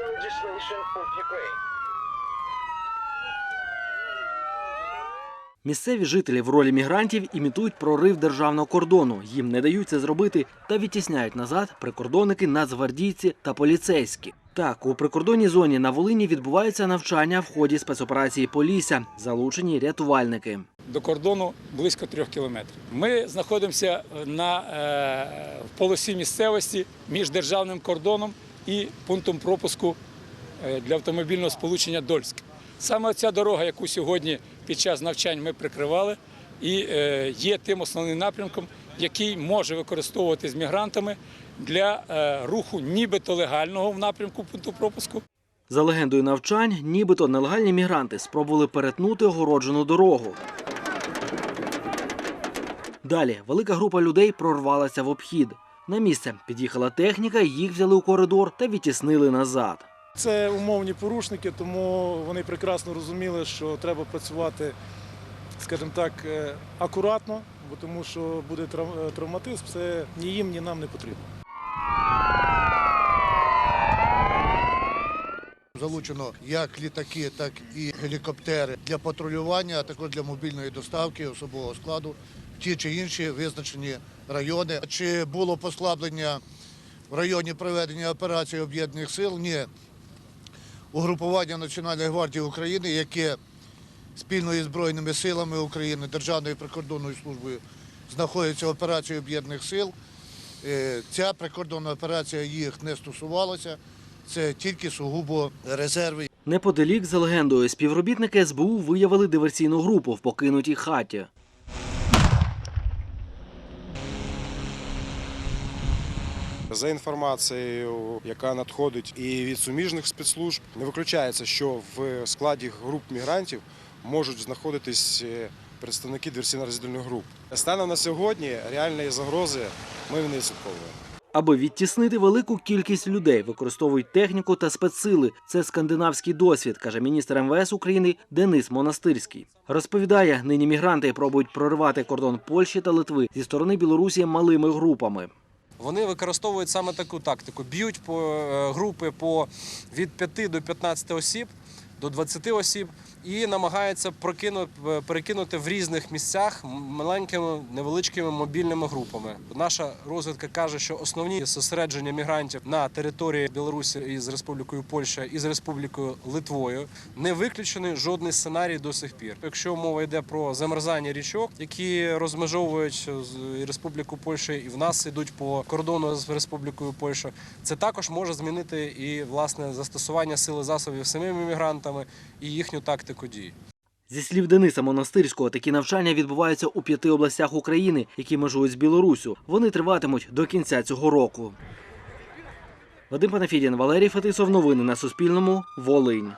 the legislation of Ukraine. Місцеві жителі в ролі мігрантів імітують прорив державного кордону. Їм не дають це зробити та відтісняють назад прикордонники, нацгвардійці та поліцейські. Так, у прикордонній зоні на Волині відбуваються навчання в ході спецоперації Полісся. Залучені рятувальники. до кордону близько трьох кілометрів. Ми знаходимося на е, в полосі місцевості між державним кордоном і пунктом пропуску е, для автомобільного сполучення Дольськ. Саме ця дорога, яку сьогодні під час навчань ми прикривали, і е, є тим основним напрямком, який може використовуватись мігрантами для е, руху нібито легального в напрямку пункту пропуску. За легендою навчань, нібито нелегальні мігранти спробували перетнути огороджену дорогу. Далі велика група людей прорвалася в обхід. На місце під'їхала техніка, їх взяли у коридор та відтіснили назад. Це умовні порушники, тому вони прекрасно розуміли, що треба працювати, скажімо так, е, акуратно, бо тому що буде е, травматизм, це ні їм, ні нам не потрібно. Залучено як літаки, так і гелікоптери для патрулювання, а також для мобільної доставки особового складу в ті чи інші визначені райони. Чи було послаблення в районі проведення операції об'єднаних сил? Ні. Угрупування Національної гвардії України, яке спільно із Збройними силами України, Державною прикордонною службою знаходиться в операції об'єднаних сил. Е, Ця прикордонна операція їх не стосувалася. Це тільки сугубо резерви. Неподалік за легендою співробітники СБУ виявили диверсійну групу в покинутій хаті. За інформацією, яка надходить і від суміжних спецслужб, не виключається, що в складі груп мігрантів можуть знаходитись е, представники диверсійно-розвідувальних груп. Станом на сьогодні реальної загрози ми не відслідковуємо. Аби відтіснити велику кількість людей, використовують техніку та спецсили. Це скандинавський досвід, каже міністр МВС України Денис Монастирський. Розповідає, нині мігранти пробують проривати кордон Польщі та Литви зі сторони Білорусі малими групами. Вони використовують саме таку тактику. Б'ють по е, групи по від 5 до 15 осіб, до 20 осіб і намагаються прокинути, перекинути в різних місцях маленькими невеличкими мобільними групами. Наша розвідка каже, що основні зосередження мігрантів на території Білорусі із Республікою Польща і з Республікою Литвою не виключений жодний сценарій до сих пір. Якщо мова йде про замерзання річок, які розмежовують з Республіку Польща і в нас йдуть по кордону з Республікою Польща, це також може змінити і власне застосування сили засобів самими мігрантами і їхню тактику дій. Зі слів Дениса Монастирського, такі навчання відбуваються у п'яти областях України, які межують з Білоруссю. Вони триватимуть до кінця цього року. Вадим Панафідін, Валерій Фетисов. Новини на Суспільному. Волинь.